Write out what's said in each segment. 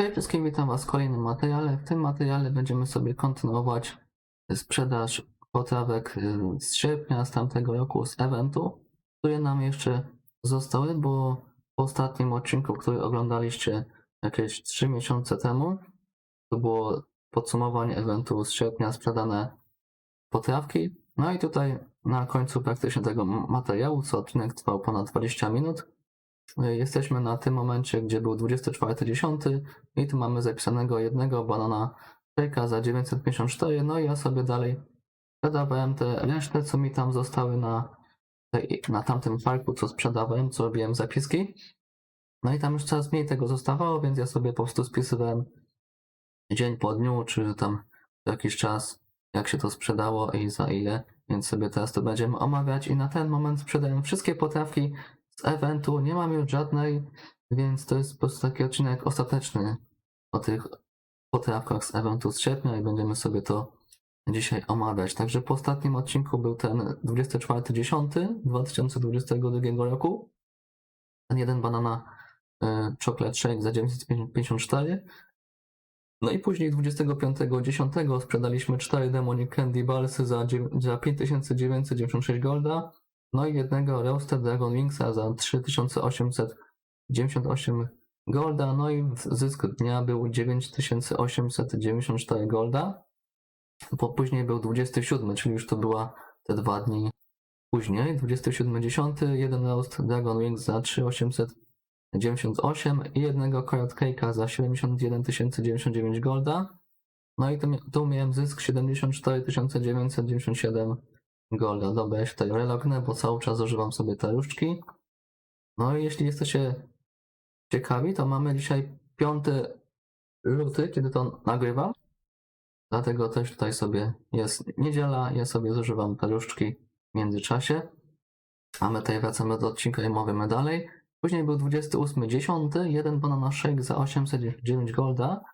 Cześć wszystkim, witam Was w kolejnym materiale. W tym materiale będziemy sobie kontynuować sprzedaż potrawek y, z sierpnia z tamtego roku z eventu, które nam jeszcze zostały, bo w ostatnim odcinku, który oglądaliście jakieś 3 miesiące temu, to było podsumowanie eventu z sierpnia sprzedane potrawki. No i tutaj na końcu praktycznie tego materiału, co odcinek trwał ponad 20 minut, jesteśmy na tym momencie, gdzie był 24.10 i tu mamy zapisanego jednego banana shake'a za 954, no i ja sobie dalej sprzedawałem te resztę, co mi tam zostały na, tej- na tamtym parku, co sprzedawałem, co robiłem zapiski. No i tam już coraz mniej tego zostawało, więc ja sobie po prostu spisywałem dzień po dniu, czy tam jakiś czas, jak się to sprzedało i za ile, więc sobie teraz to będziemy omawiać i na ten moment sprzedałem wszystkie potrawki z eventu, nie mam już żadnej, więc to jest po prostu taki odcinek ostateczny o tych potrawkach z eventu z sierpnia i będziemy sobie to dzisiaj omawiać. Także po ostatnim odcinku był ten 24.10.2022 roku. Ten jeden banana y, chocolate shake za 954. No i później 25.10 sprzedaliśmy 4 Demonic Candy Ballsy za, za 5996 golda. No i jednego Roasted Dragon Wingsa za 3898 golda. No i zysk dnia był 9894 golda. Po, później był 27, czyli już to była te dwa dni później. 27.10, jeden roast Dragon Wings za 3898 i jednego Carrot Cake'a za 71 099 golda. No i tu miałem zysk 74 997 golda. Dobra, ja się tutaj relognę, bo cały czas używam sobie różdżki. No i jeśli jesteście ciekawi, to mamy dzisiaj 5 luty, kiedy to nagrywam. Dlatego też tutaj sobie jest niedziela, ja sobie zużywam różdżki w międzyczasie. A my tutaj wracamy do odcinka i mówimy dalej. Później był 28.10, jeden banana shake za 809 golda.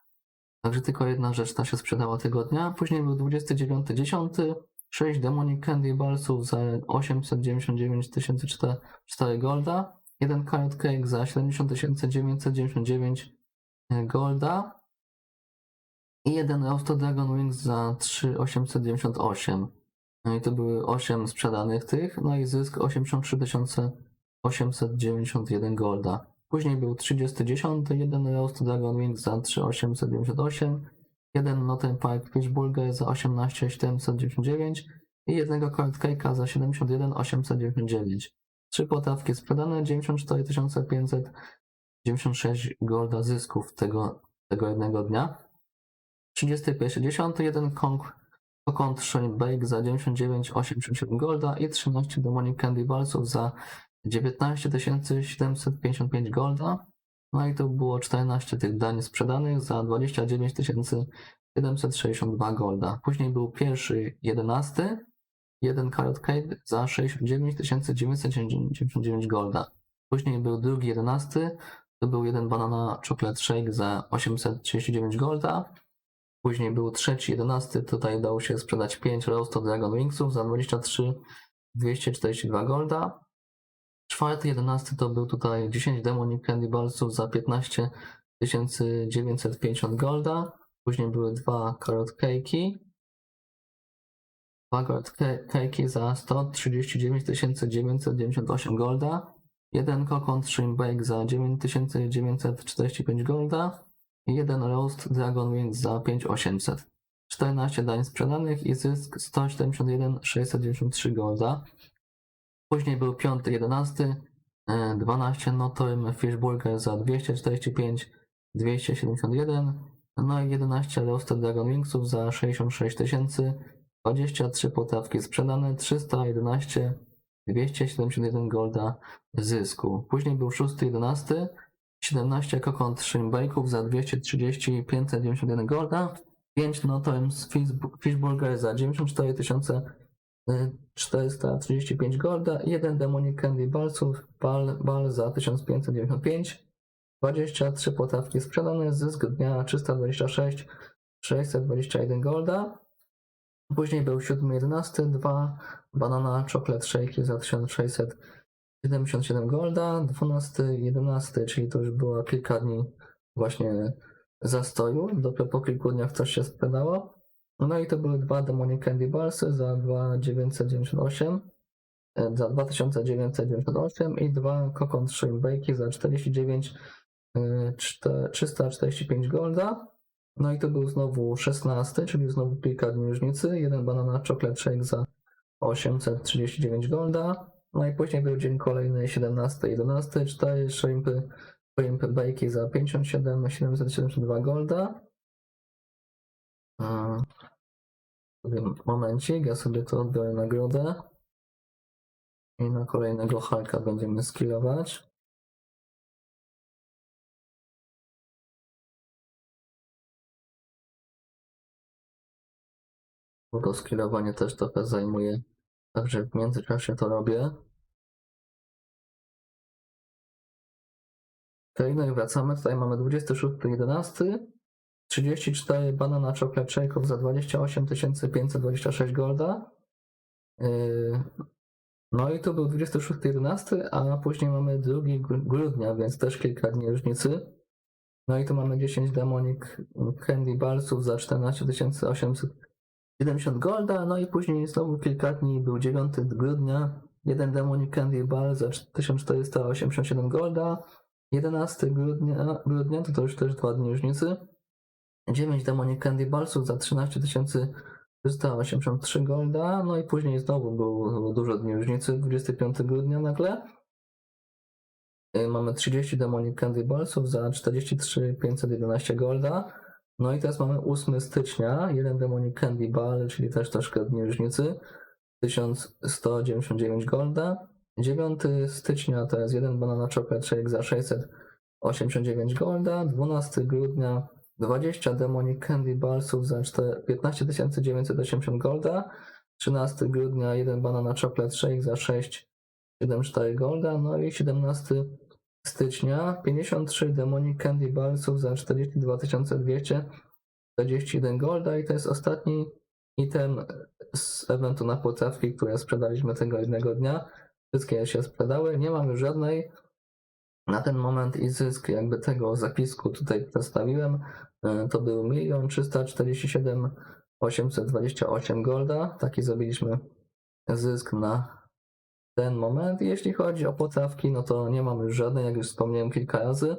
Także tylko jedna rzecz ta się sprzedała tego dnia. Później był 29.10, 6 Demonic Candy Ballsów za 899 404 golda. Jeden Carrot Cake za 70 999 golda. I jeden Roasted Dragon Wings za 3898. No i to były 8 sprzedanych tych, no i zysk 83 891 golda. Później był 30.10, jeden Roast Dragon Wings za 3898, jeden Noten Park Fish Burger za 18799 i jednego Cold Cake'a za 71 899. Trzy potrawki sprzedane, 94 596 golda zysków tego, tego jednego dnia. 31.10, jeden Kong Kokont Shine Bake za 99,87 golda i 13 Demonic Candy Ballsów za 19 755 golda. No i to było 14 tych dań sprzedanych za 29 762 golda. Później był pierwszy 11, jeden Carrot Cake za 69 999 golda. Później był drugi 11, to był jeden Banana Chocolate Shake za 839 golda. Później był trzeci, 11, tutaj udało się sprzedać 5 Roasted Dragon Wingsów za 23 242 golda. Czwarty, 11 to był tutaj 10 Demonic Candy Ballsów za 15 950 golda. Później były dwa Carrot Cake'i. Dwa Carrot Ca- Cake'i za 139 998 golda. Jeden Kokon Shrimp Bake za 9945 golda i jeden Roast Dragon Wings za 5800. 14 dań sprzedanych i zysk 171 693 golda. Później był 5, 11, e, 12 Notorm Fish Burger za 245 271, no i 11 Roasted Dragon Wingsów za 66 tysięcy, 23 potrawki sprzedane, 311 271 golda zysku. Później był 6, 11, 17 kokont shrimp bake'ów za 230 591 golda, 5 Notorms Fish, fish Burger za 94 435 golda, 1 Demonic Candy Ballsów, bal, bal za 1595, 23 potrawki sprzedane, zysk dnia 326 621 golda. Później był 7.11, 2 banana chocolate shake za 1677 golda, 12.11, czyli to już było kilka dni właśnie zastoju, dopiero po kilku dniach coś się sprzedało. No i to były dwa Demonic Candy Balsy za 2998, e, za 2998 i dwa Kokon Shrimp Bakey za 49 e, czte- 345 golda. No i to był znowu 16, czyli znowu kilka dni różnicy. Jeden banana chocolate shake za 839 golda. No i później był dzień kolejny 17, 11, 4 shrimpy, shrimp bakey za 57, 772 golda. Momencik, ja sobie to odbiorę nagrodę. I na kolejnego Halka będziemy skillować. Bo to skillowanie też trochę zajmuje, także w międzyczasie to robię. Okej, no wracamy. Tutaj mamy 26.11. 34 banana chocolate shake'ów za 28 526 golda. Yy, No i to był 26.11, a później mamy 2 gr- grudnia, więc też kilka dni różnicy. No i tu mamy 10 Demonic Candy Balsów za 14 870 golda, no i później znowu kilka dni, był 9 grudnia, jeden Demonic Candy Ball za 1487 golda, 11 grudnia, grudnia to, to już też dwa dni różnicy, 9 Demonic Candy Ballsów za 13 383 golda, no i później znowu było dużo dni różnicy, 25 grudnia nagle. Y, Mamy 30 Demonic Candy Ballsów za 43 511 golda. No i teraz mamy 8 stycznia, jeden Demonic Candy Ball, czyli też troszkę dni różnicy, 1199 golda. 9 stycznia to jest jeden Banana Chocolate Shake za 689 golda. 12 grudnia 20 Demonic Candy Ballsów za 4 15 980 golda. 13 grudnia jeden Banana Chocolate Shake za 674 golda. No i 17 stycznia 53 Demonic Candy Ballsów za 42 241 golda i to jest ostatni item z eventu na potrawki, które sprzedaliśmy tego jednego dnia. Wszystkie się sprzedały, nie mam już żadnej. Na ten moment i zysk jakby tego zapisku tutaj przedstawiłem, e, to był 1 347 828 golda. Taki zrobiliśmy zysk na ten moment. Jeśli chodzi o potrawki, no to nie mam już żadnej, jak już wspomniałem kilka razy.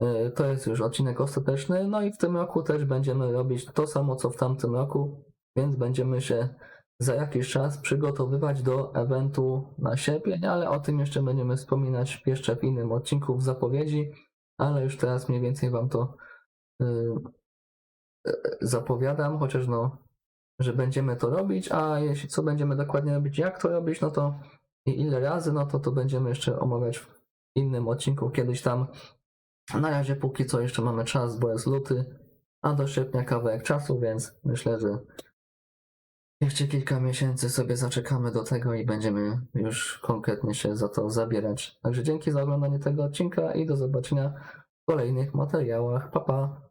Yy, To jest już odcinek ostateczny. No i w tym roku też będziemy robić to samo, co w tamtym roku, więc będziemy się za jakiś czas przygotowywać do eventu na sierpień, ale o tym jeszcze będziemy wspominać jeszcze w innym odcinku w zapowiedzi, ale już teraz mniej więcej Wam to yy, zapowiadam, chociaż no, że będziemy to robić, a jeśli co będziemy dokładnie robić, jak to robić, no to i ile razy, no to to będziemy jeszcze omawiać w innym odcinku kiedyś tam. Na razie póki co jeszcze mamy czas, bo jest luty, a do sierpnia kawałek czasu, więc myślę, że jeszcze kilka miesięcy sobie zaczekamy do tego i będziemy już konkretnie się za to zabierać. Także dzięki za oglądanie tego odcinka i do zobaczenia w kolejnych materiałach. Pa pa!